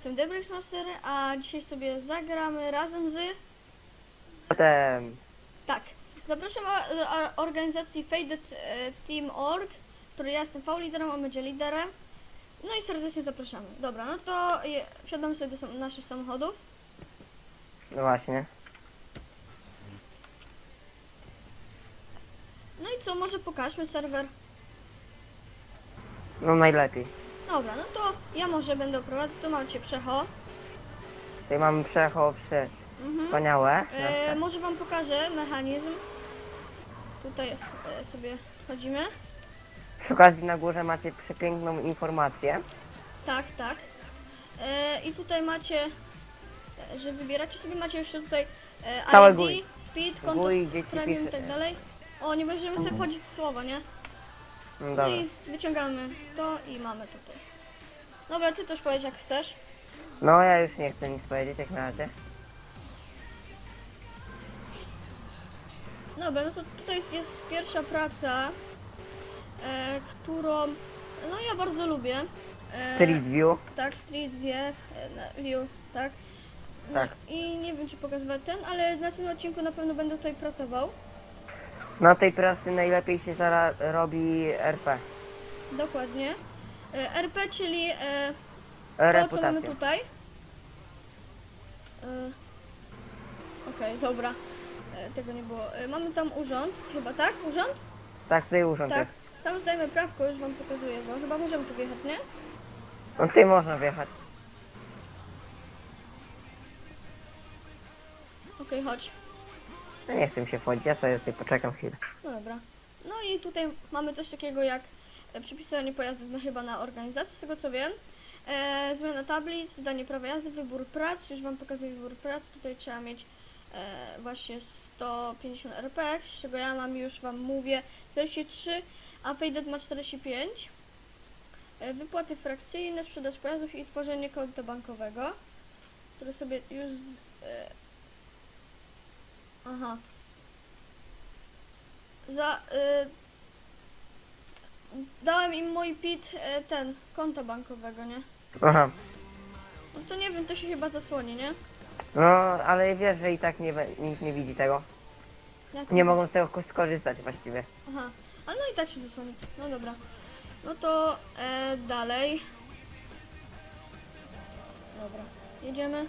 jestem Debrix Master, a dzisiaj sobie zagramy razem z... Potem Tak, zapraszam o, o organizacji Faded e, Team Org, który ja jestem V-liderem, on będzie liderem. No i serdecznie zapraszamy. Dobra, no to je, wsiadamy sobie do sam, naszych samochodów. no właśnie. No i co, może pokażmy serwer. No najlepiej. Dobra, no to ja może będę prowadzić, tu macie przecho. Tutaj mamy przecho prze... Mhm. wspaniałe. E, może wam pokażę mechanizm. Tutaj e, sobie wchodzimy. Przy okazji na górze macie przepiękną informację. Tak, tak. E, I tutaj macie, e, że wybieracie sobie, macie jeszcze tutaj e, Całe ID, GUI. speed, konto GUI, gdzie ci premium i pisze- tak dalej. O, nie będziemy sobie wchodzić w słowo, nie? No No dobra. i wyciągamy to i mamy tutaj. Dobra, ty też powiedz jak chcesz. No ja już nie chcę nic powiedzieć jak na razie. Dobra, no to tutaj jest, jest pierwsza praca, e, którą no ja bardzo lubię. E, Street View. Tak, Street View, e, na- View, tak. No Tak. I nie wiem czy pokazywać ten, ale w następnym odcinku na pewno będę tutaj pracował. Na tej pracy najlepiej się zara robi RP. Dokładnie. E, RP, czyli e, to co mamy Reputacja. tutaj. E, Okej, dobra. E, tego nie było. E, mamy tam urząd, chyba tak? Urząd? Tak, tutaj urząd Tak. jest. Tam zdajemy prawko, już wam pokazuję, bo chyba możemy tu wjechać, nie? No tutaj można wjechać. Okej, chodź. No nie chcę mi się wchodzić, ja sobie tutaj poczekam chwilę. No dobra. No i tutaj mamy coś takiego jak e, przypisanie pojazdów na chyba na organizację, z tego co wiem. E, zmiana tablic, zdanie prawa jazdy, wybór prac, już Wam pokazuję wybór prac. Tutaj trzeba mieć e, właśnie 150 RP, z czego ja mam już Wam mówię 43, a Faded ma 45. E, wypłaty frakcyjne, sprzedaż pojazdów i tworzenie konta bankowego, które sobie już... Z, e, aha, za, y, dałem im mój PIT y, ten, konta bankowego, nie? Aha. No to nie wiem, to się chyba zasłoni, nie? No, ale wiesz, że i tak nie, we- nikt nie widzi tego. Jak Nie mogą z tego ko- skorzystać właściwie. Aha, ale no i tak się zasłoni. No dobra. No to e, dalej. Dobra, jedziemy.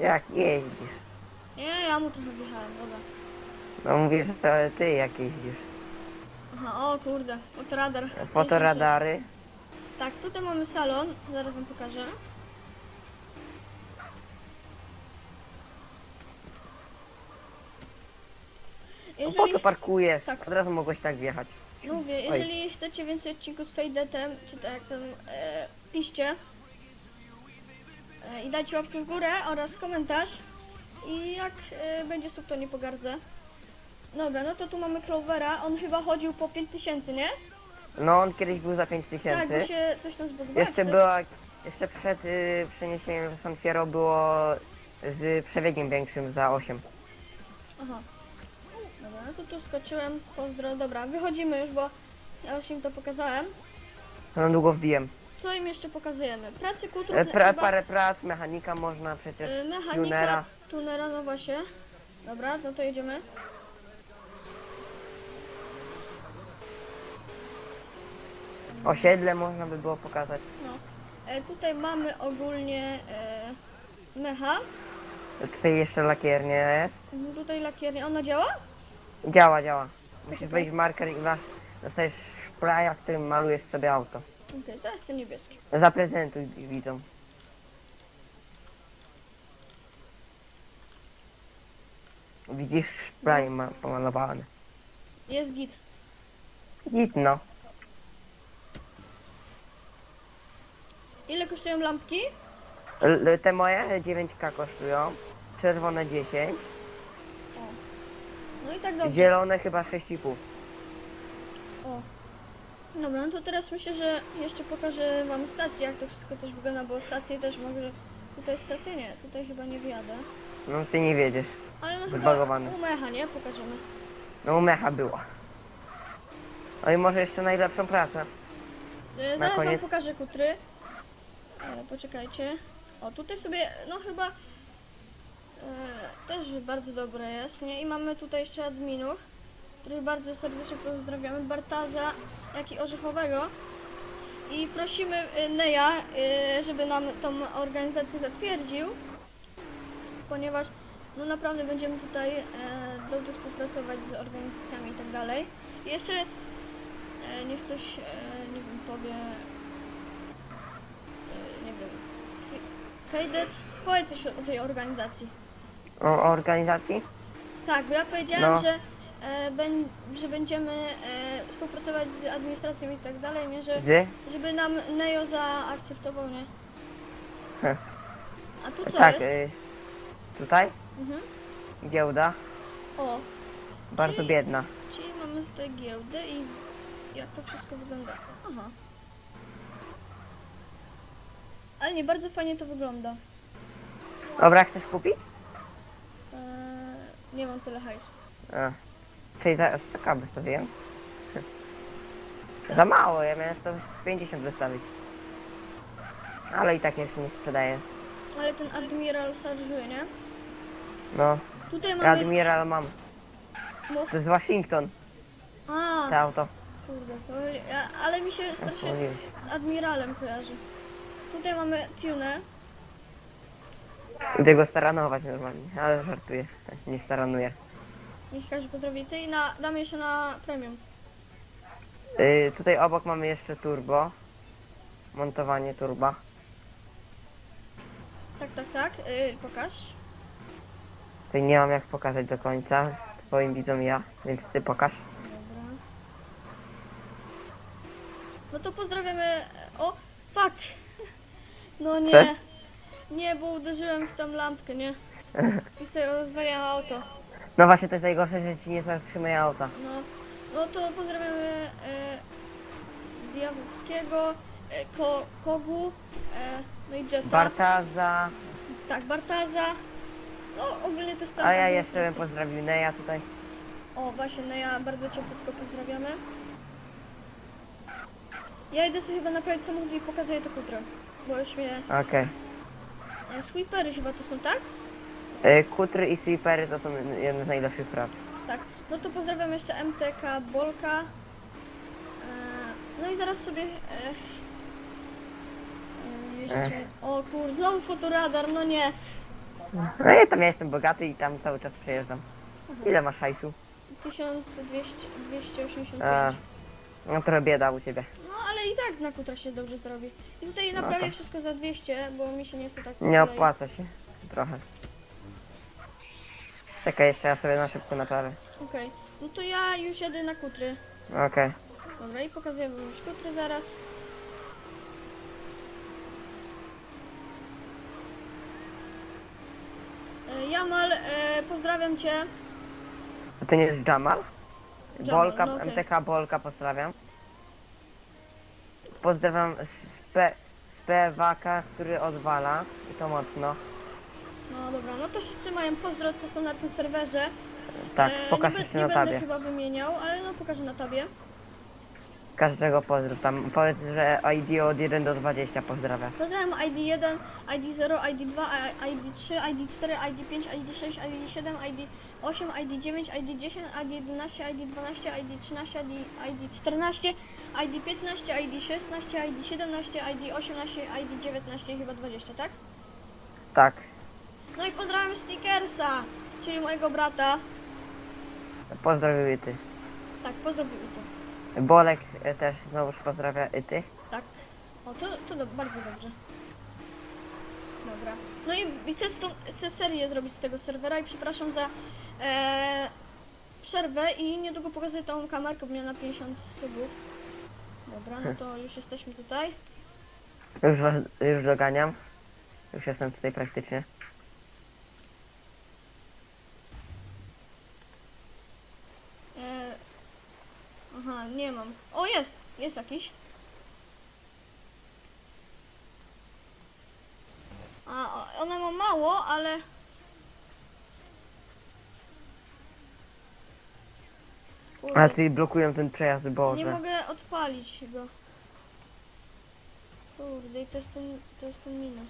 Jak jeździsz? Nie, ja mu trochę wjechałem, dobra. No mówisz, że to ty jak jeździsz. Aha, o kurde, fotoradar. Fotoradary. Tak, tutaj mamy salon, zaraz wam pokażę. No po co parkujesz? Tak. Od razu mogłeś tak wjechać. mówię, jeżeli chcecie więcej odcinków z Fadetem, czy tak tam e, piszcie i dajcie łapkę w górę oraz komentarz i jak e, będzie sub to nie pogardzę. Dobra, no to tu mamy Clovera, on chyba chodził po 5000, nie? No on kiedyś był za Tak, bo 5000. się coś tam zbugowało. Jeszcze coś? była, jeszcze przed y, przeniesieniem San Fierro było z przebiegiem większym za 8. Aha. Dobra, no to tu skoczyłem. Pozdro. Dobra, wychodzimy już, bo ja już im to pokazałem. To na długo wbijem. Co im jeszcze pokazujemy? Pracy kultur... E, Pra, parę prac, mechanika można przecież, y, mechanika, tunera. tunera, no właśnie. Dobra, no to jedziemy. Osiedle można by było pokazać. No. E, tutaj mamy ogólnie e, mecha. Tutaj jeszcze lakiernia jest. Mhm, Tutaj lakiernia. Ona działa? Działa, działa. Musisz wejść w marker i masz, dostajesz szpraja, którym malujesz sobie auto. Okej, to ja chcę niebieski. Zaprezentuj widzom. Widzisz, szpraj ma pomalowany. Jest git. Git no. Ile kosztują lampki? L- te moje 9k kosztują. Czerwone 10. No i tak dobrze. Zielone chyba 6,5. O. Dobra, no to teraz myślę, że jeszcze pokażę wam stację, jak to wszystko też wygląda, bo stacje też może... Tutaj stację nie, tutaj chyba nie wjadę. No ty nie wiedziesz. Ale no chyba Zbagowany. u mecha, nie? Pokażemy. No u mecha było. No i może jeszcze najlepszą pracę. E, Zaraz koniec. wam pokażę kutry. E, poczekajcie. O, tutaj sobie, no chyba e, też bardzo dobre jest, nie? I mamy tutaj jeszcze adminów, których bardzo serdecznie pozdrawiamy. Bartaza, jak i Orzechowego. I prosimy e, Neja, e, żeby nam tą organizację zatwierdził, ponieważ no naprawdę będziemy tutaj e, dobrze współpracować z organizacjami i tak dalej. I jeszcze niech coś, nie wiem, powie, nie wiem, Faded, powiedz coś o, tej organizacji. O, organizacji? Tak, bo ja powiedziałam, No. że, że będziemy e, współpracować z administracją i tak dalej, nie, że, Z? żeby nam Neo zaakceptował, nie? Heh. A tu co tak, jest? y, tutaj Mhm. giełda, O, bardzo Czyli- biedna. czyli mamy tutaj giełdę i jak to wszystko wygląda. Aha. Ale nie, bardzo fajnie to wygląda. Dobra, chcesz kupić? Eee, nie mam tyle hajsu. A. Czyli teraz taka wystawiłem. Za mało, ja miałem 150 wystawić. Ale i tak jeszcze nie sprzedaję. Ale ten admiral szarżuje, nie? No, Tutaj ja mamy... Admiral mam. Mów. To jest Waszyngton, A, to auto. kurde, to... ja- ale mi się strasznie Mówiłem. admiralem kojarzy. Tutaj mamy tunę. Idę go staranować normalnie, ale żartuję. Nie staranuję. Niech każdy pozdrowi. Ty i na, damy jeszcze na premium. Y, tutaj obok mamy jeszcze turbo. Montowanie turba. Tak, tak, tak. Yy, pokaż. Tutaj nie mam jak pokazać do końca. Twoim widzom ja, więc ty pokaż. Dobra. No to pozdrawiamy. O, fuck! No nie. Cześć. Nie, bo uderzyłem w tą lampkę, nie? I sobie rozwaliłam auto. No właśnie to jest najgorsze, że ci nie zatrzymuje auta. No, no to pozdrawiamy e, Diabłowskiego, e, Ko, Kogu, e, no i Jetta. Bartaza, tak, Bartaza. No ogólnie to jest cała a ja jeszcze bym pozdrowił Neja tutaj. O, właśnie, no ja bardzo cieplutko pozdrawiamy. Ja idę sobie chyba naprawić samochód i pokazuję to kutro. Bo już mnie... Okej. E, sweepery chyba to są, tak? Y, Kutry i sweepery to są jedne z najlepszych prac. Tak. No to pozdrawiam jeszcze MTK Bolka. E, no i zaraz sobie... E, e, jeszcze... O kur... Znowu fotoradar, no nie. No i tam ja jestem bogaty i tam cały czas przejeżdżam. Ile masz hajsu? 1285. A, no trochę bieda u ciebie. No ale i tak na kutra się dobrze zrobi. I tutaj naprawię tak. wszystko za 200, bo mi się nie chce tak Nie kolei. opłaca się. Trochę. Czekaj, jeszcze ja sobie na szybko naprawię. Okej, no to ja już jadę na kutry. Okej. Dobra, i pokazuję wam już kutry zaraz. E, Jamal, e, pozdrawiam cię. A to nie jest Jamal? Jamal, Bolka, no okej. MTK Bolka pozdrawiam. Pozdrawiam spe, Spewaka, który odwala. I to mocno. No dobra, no to wszyscy mają pozdro, co są na tym serwerze. Tak, E, pokaż nie, be- jeszcze nie na będę tabie. chyba wymieniał, ale no pokażę na tabie. Każdego pozdrów. Tam powiedz, że ID od 1 do 20 pozdrawia. Pozdrawiam ID1, ID0, ID2, ID3, ID4, ID5, ID6, ID7, ID8, ID9, ID10, ID11, ID12, ID13, ID14, ID15, ID16, ID17, ID18, ID19 chyba 20, tak? Tak. No i pozdrawiam Stickersa, czyli mojego brata. Pozdrowił i ty. Tak, pozdrowił to. Bolek e, też znowuż pozdrawia i ty. Tak. O, to, to do, bardzo dobrze. Dobra. No i, i chcę, sto, chcę serię zrobić z tego serwera i przepraszam za e, przerwę i niedługo pokazuję tą kamerkę, bo miała na 50 subów. Dobra, no to już jesteśmy tutaj. Już, was, już doganiam. Już jestem tutaj praktycznie. jakiś. A, ona ma mało, ale... Kurde. Raczej blokują ten przejazd, Boże. Nie mogę odpalić go. Kurde, i to jest ten, to jest ten minus.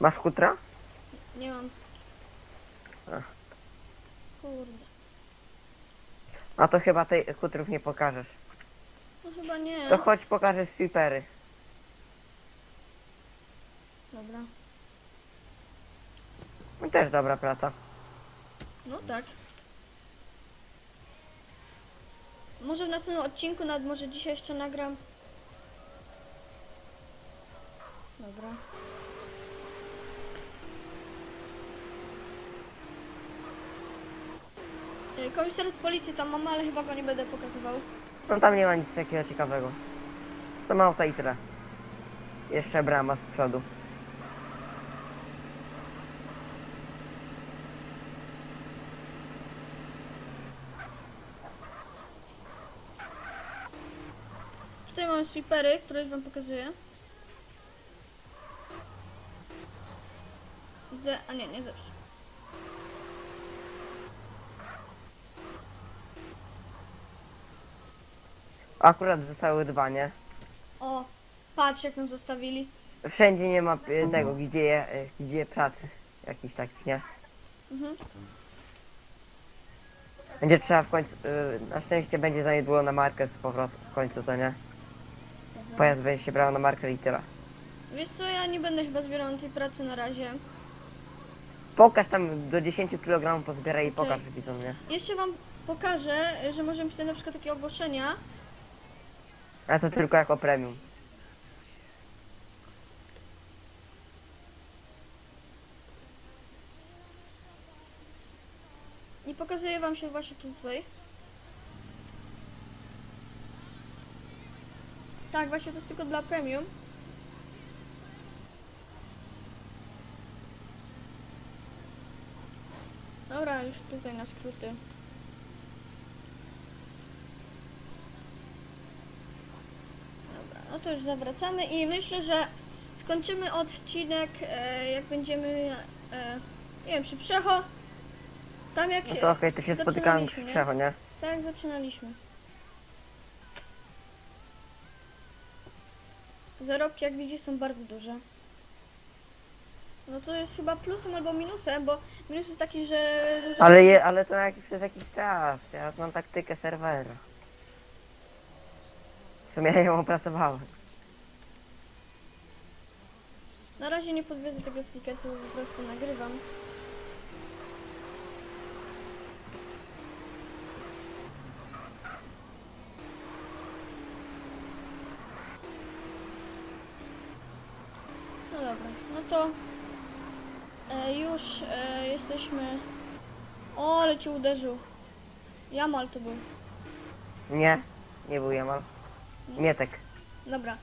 Masz kutra? Nie mam. Ach. Kurde. A to chyba tej kutrów nie pokażesz. No chyba nie. To chodź pokażesz sweepery. Dobra. No też dobra praca. No tak. Może w następnym odcinku, nawet może dzisiaj jeszcze nagram. Dobra. E, Komisariat policji tam mam, ale chyba go nie będę pokazywał. No tam nie ma nic takiego ciekawego. Są auta i tyle. Jeszcze brama z przodu. Tutaj mamy sweepery, które już wam pokazuję. Ze... a nie, nie zepsuł. Akurat zostały dwa, nie? O, patrz jak nam zostawili. Wszędzie nie ma y, tego, gdzie, je, gdzie pracy. Jakiś takich, nie? Mhm. Będzie trzeba w końcu, y, na szczęście będzie za niedługo na markę z powrotem w końcu to nie? Pojazd będzie się brał na markę i tyle. Wiesz co, ja nie będę chyba zbierał na tej pracy na razie. Pokaż tam do 10 kg pozbieraj i pokaż widzom, nie? Jeszcze wam pokażę, że możemy pisać na przykład takie ogłoszenia. A to tylko jako premium. Nie pokazuję wam się właśnie tutaj. Tak, właśnie to jest tylko dla premium. Dobra, już tutaj na skróty. Dobra, no to już zawracamy i myślę, że skończymy odcinek, e, jak będziemy, e, nie wiem, przy Przecho. Tam jak No to okej, to się spotykamy przy zaczynaliśmy, nie? Przecho, nie? Tak, zaczynaliśmy. Zarobki, jak widzisz, są bardzo duże. No to jest chyba plusem albo minusem, bo minus jest taki, że dużo... Ale, je, ale to jak, przez jakiś czas. Ja znam taktykę serwera. W sumie ja ją opracowałem. Na razie nie podwiedzę tego stickersu, bo po prostu nagrywam. No dobra, no to e, już e, jesteśmy... O, ale cię uderzył. Jamal to był. Nie, nie był Jamal. Mietek. Dobra,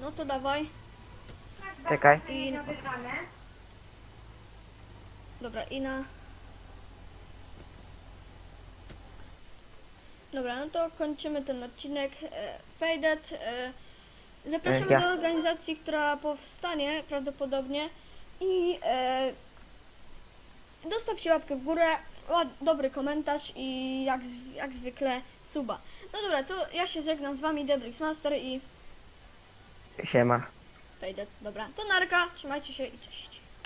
no to dawaj. Czekaj. I na... Dobra, i na... Dobra, no to kończymy ten odcinek. E, Faded. E, zapraszamy ja. do organizacji, która powstanie prawdopodobnie i e, dostawcie łapkę w górę, ład, dobry komentarz i jak, jak zwykle suba. No dobra, to ja się żegnam z wami, Debrix Master i Siema. Faded. Dobra, to narka, trzymajcie się i cześć.